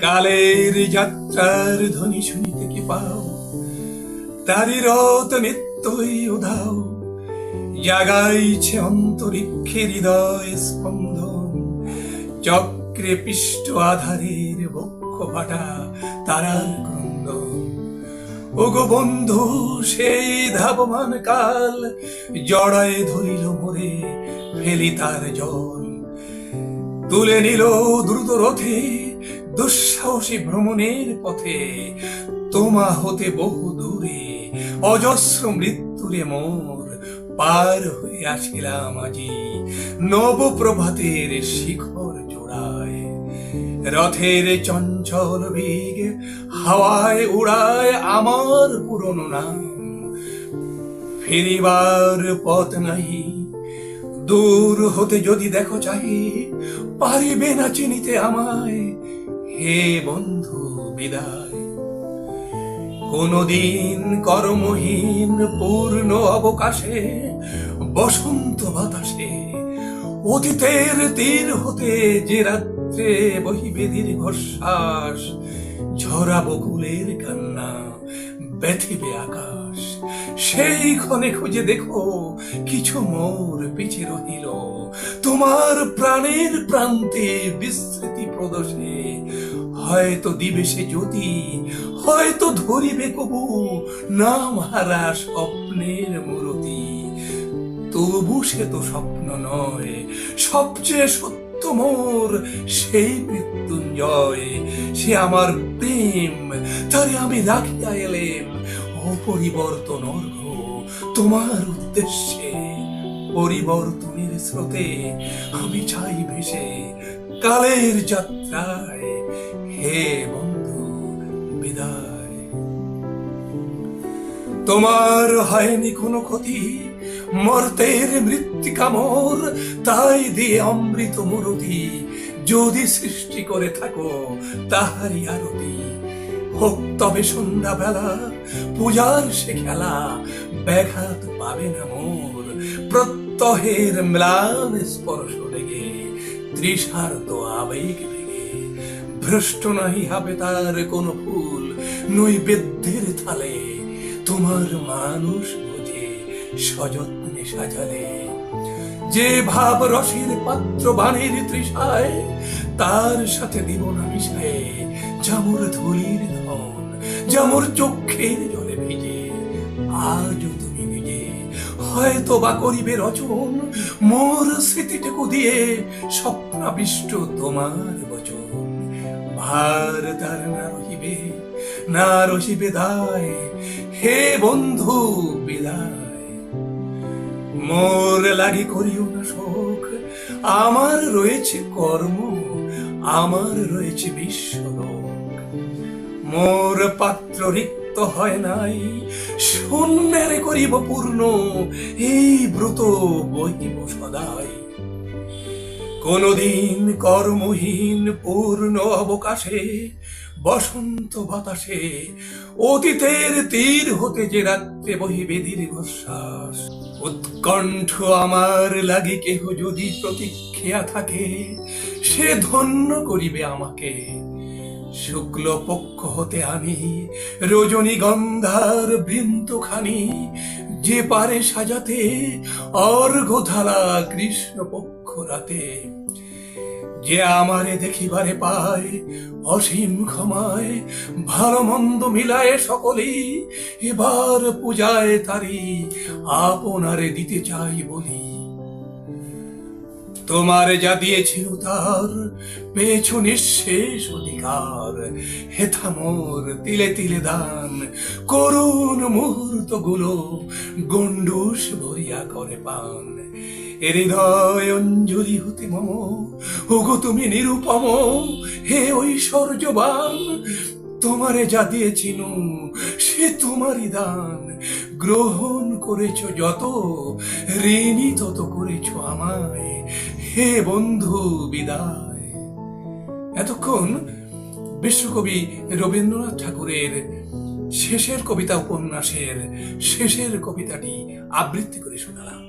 কালের যাত্রার ধ্বনি শুনিতে কি পাও? তারি রত নিত্যই উধাও। জাগাইছে অন্তরিক্ষে হৃদয় স্পন্দন চক্রে পিষ্ট আধারের বক্ষ ফাটা তারার ক্রন্দন ওগো বন্ধু, সেই ধাবমান কাল জড়ায় ধরিল মোরে, ফেলি তার জল তুলে নিল দ্রুত রথে দুঃসাহসী ভ্রমণের পথে তোমা হতে বহু দূরে, অজস্র মৃত্যুরে মোর পার হয়ে আসিলাম আজি নব প্রভাতের শিখর জোড়ায়। রথের চঞ্চল বেগ হাওয়ায় উড়ায় আমার পুরনো নাম। ফিরিবার পথ নাই দূর হতে যদি দেখো চাই পারিবে না চিনিতে আমায়। হে বন্ধু, বিদায়। কোনদিন কর্মহীন, পূর্ণ অবকাশে, বসন্ত বাতাসে, অতীতের তীর হতে যে রাত্রে বহিবে দীর্ঘশ্বাস ঝরা বকুলের কান্না, ব্যথিবে আকাশ। সেই ক্ষণে খুঁজে দেখো, কিছু মোর পিছে রহিল। তোমার প্রাণের প্রান্তে বিস্তৃতি প্রদর্শে হয়তো দিবে সে জ্যোতি, হয়তো ধরিবে কবু নাম হারা স্বপ্নের মূরতি। তবু সে তো স্বপ্ন নয়, সবচেয়ে সত্য মোর সেই মৃত্যুঞ্জয়। সে আমার প্রেম, তারে আমি রাখিয়া এলেম। অপরিবর্তন অর্ঘ তোমার উদ্দেশ্যে, পরিবর্তনের স্রোতে আমি চাই ভেসে কালের যাত্রায়। হে বন্ধু, বিদায়। তোমার হয়নি কোনো ক্ষতি, মর্তের মৃত্তিকা মোর তাই দিয়ে অমৃত মুরতি যদি সৃষ্টি করে থাকো, তাহারই আরতি। হোক তবে সন্ধ্যা বেলা পূজার সে খেলা ব্যাঘাত পাবে না মোর। প্রত্যহের ম্লান স্পর্শ লেগে তৃষার্ত আবেগ লেগে ভ্রষ্ট নাহি হবে তার কোনো ফুল। নৈবেদ্যের থালে তোমার মানুষ বুঝে, সযত্নে সাজালে। যে ভাব রসের পাত্র বাণীর তৃষায়, তার সাথে দিব না মিশায় জামুর ধুলির ধন, জামুর চক্ষের জলে ভিজে। আজ তুমি নিজে হয়তো বা করিবে রচন, মোর স্মৃতিটুকু দিয়ে স্বপ্নাবিষ্ট তোমার বচন। ভার তার না রহিবে না রহিবে দায়। হে বন্ধু, বিদায়। মোর লাগি করিও না শোক, আমার রয়েছে কর্ম, আমার রয়েছে বিশ্বলোক। মোর পাত্র রিক্ত হয় নাই, শূন্যের করিব পূর্ণ, এই ব্রত বহিব সদাই। কোনদিন কর্মহীন পূর্ণ অবকাশে, বসন্ত বাতাসে অতীতের তীর হতে যে রাত্রে বহিবে দীর্ঘশ্বাস, উৎকণ্ঠ আমার লাগি কেহ যদি প্রতীক্ষা থাকে, সে ধন্য করিবে আমাকে। শুক্ল পক্ষ হতে আমি রজনীগন্ধার বৃন্তখানি যে পারে সাজাতে অর্ঘধালা কৃষ্ণ পক্ষ রাতে। যে আমারে দেখিবারে পায়, অসীম ক্ষমায়, ভালো মন্দ মিলায় সকলেই এবার পূজায় তারি, আপনারে দিতে চাই বলি। তোমার যা দিয়েছিল তার, পেয়েছ নিঃশেষ অধিকার। হেথা মোর তিলে তিলে দান, করুণ মুহূর্তগুলো গন্ডুস ভরিয়া করে পান। হৃদয় অঞ্জলি হতে মম, ওগো তুমি নিরুপম, হে ঐশ্বর্যবান, তোমারে যা দিয়েছিল সে তোমারই দান। গ্রহণ করেছ যত, ঋণী তত করেছ আমায়। হে বন্ধু, বিদায়। এতক্ষণ বিশ্বকবি রবীন্দ্রনাথ ঠাকুরের শেষের কবিতা উপন্যাসের শেষের কবিতাটি আবৃত্তি করে শোনালাম।